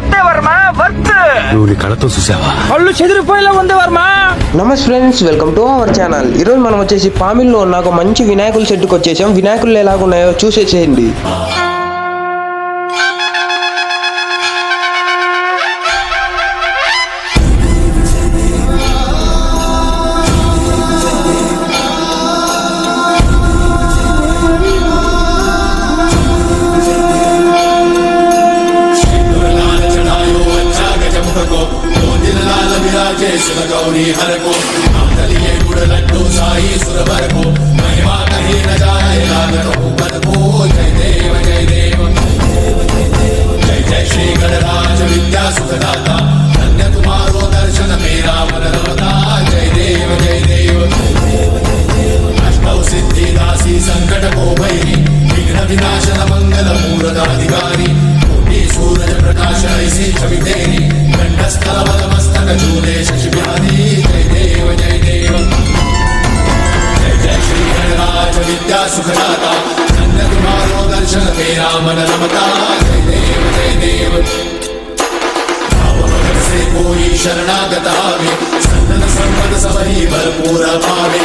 వర్తే Varma worth నువ్వు నీ కళతో చూసావా? కళ్ళు చెదిరిపోయేలా ఉంది వర్మ. నమస్తే friends welcome to our channel. ఈరోజు మనం వచ్చేసి పామిల్లో ఉన్న ఒక మంచి వినాయకుల సెట్కి వచ్చేసాం. వినాయకులు ఎలాగున్నాయో చూసేసేయండి. మాలా చేసిన గౌరీ హరకు మాతలియే గుడలంటూ సాయి సురవరకు మహిమా వినాశన మంగళ మూరదాధికారి సూరజ ప్రకాశ ఐసి చవితే जय जय श्री गणराज विद्या सुखदाता धन्य तुम्हारो दर्शन मेरा मन रमता जय देव जय देव भावभगत से कोई शरणागत आवे संतन संपद सब ही भरपूर पावे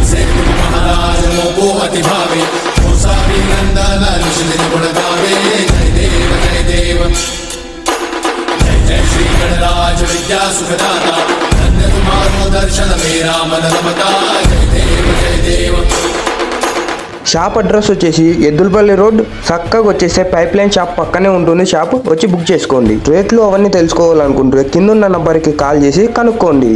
ऐसे तुम महाराज मोको अति भावे हो सारी नंदन निश्चित गुण गावे विद्या सुखदाता धन्य तुम्हारो दर्शन मेरा मन रमता जय देव जय देव షాప్ అడ్రస్ వచ్చేసి ఎద్దులపల్లి రోడ్ చక్కగా వచ్చేస్తే పైప్ లైన్ షాప్ పక్కనే ఉంటుంది షాప్ వచ్చి బుక్ చేసుకోండి రేట్లు అవన్నీ తెలుసుకోవాలనుకుంటే కింద ఉన్న నంబర్కి కాల్ చేసి కనుక్కోండి